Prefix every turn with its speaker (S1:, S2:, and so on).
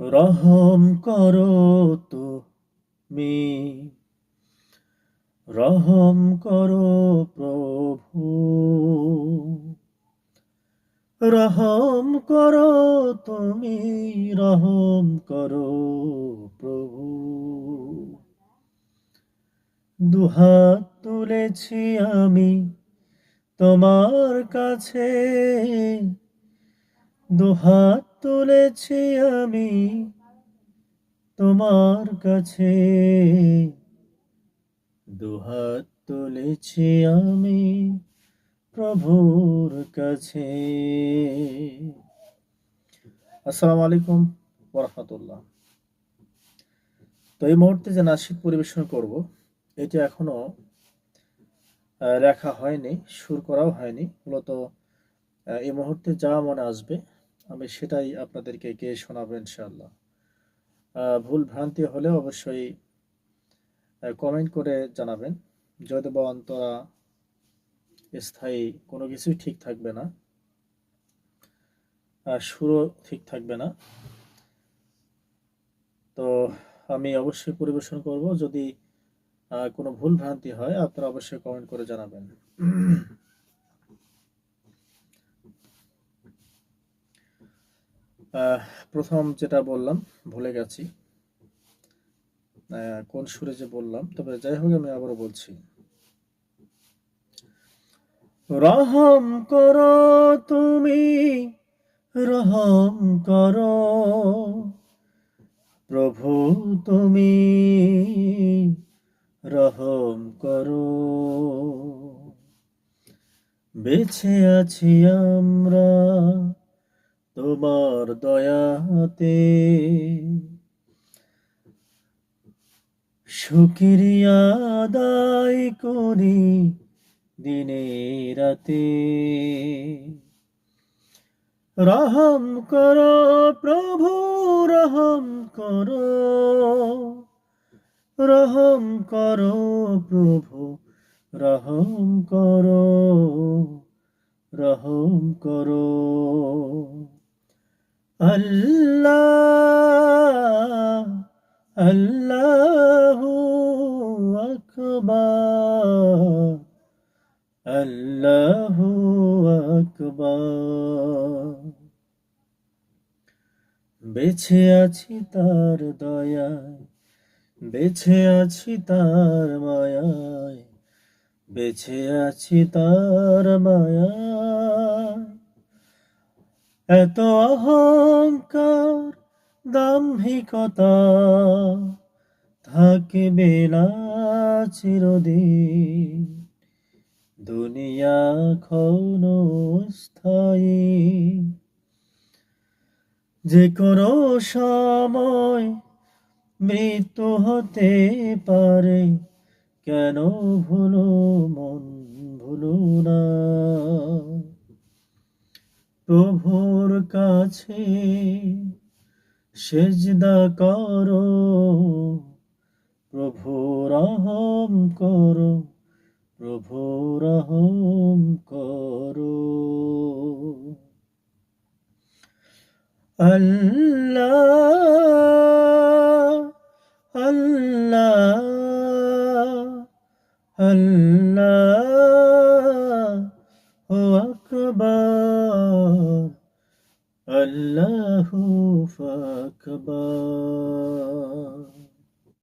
S1: রহম করো তুমি। রহম করো প্রভু। রহম করো তুমি, রহম করো প্রভু। দুহাত তুলেছি আমি তোমার কাছে। দুহাত তুলেছি আমি তোমার কাছে। দুহাত তুলেছি আমি প্রভুর কাছে। আসসালামু আলাইকুম ওরহামতুল্লাহ তো এই মুহূর্তে যে নাসিক পরিবেশন করব, এটি এখনও লেখা হয়নি, সুর করাও হয়নি। মূলত এই মুহূর্তে যা মনে আসবে আমি সেটাই আপনাদেরকে গিয়ে শোনাবো ইনশাআল্লাহ। আহ, ভুল ভ্রান্তি হলে অবশ্যই কমেন্ট করে জানাবেন। যদি বা অন্তরা স্থায়ী কোনো কিছুই ঠিক থাকবে না। সুরও ঠিক থাকবে না। তো আমি অবশ্যই পরিবেশন করব। যদি কোনো ভুল ভ্রান্তি হয় আপনারা অবশ্যই কমেন্ট করে জানাবেন। প্রথম যেটা বললাম, ভুলে গেছি। কোন সুরে যে বললাম, তবে যাই হোক আমি আবারও বলছি। রহম করো তুমি, রহম করো প্রভু তুমি, রহম করো। বেছে আছি আমরা তোমার দয়াতে শুক্রিয়া আদায় করি দিনে রাতে। রহম করো প্রভু, রহম করো রহম করো প্রভু, রহম করো রহম করো। আল্লাহ আল্লাহ আকবার, আল্লাহু আকবার। বেছে আছি তার দয়ায় বেছে আছি তার মায়ায় বেছে আছি তার মায়ায়। এত অহংকার, দাম্ভিকতা থাকবে না চিরদিন। দুনিয়া স্থায়ী। যে কোনো সময় মৃত্যু হতে পারে, কেন ভুলো মন ভুলো না? প্রভুর কাছে সেজদা করো, প্রভু রহম করো, প্রভু রহম করো। আল্লাহ আল্লাহ আল্লাহ, ও আকবার। الله أكبر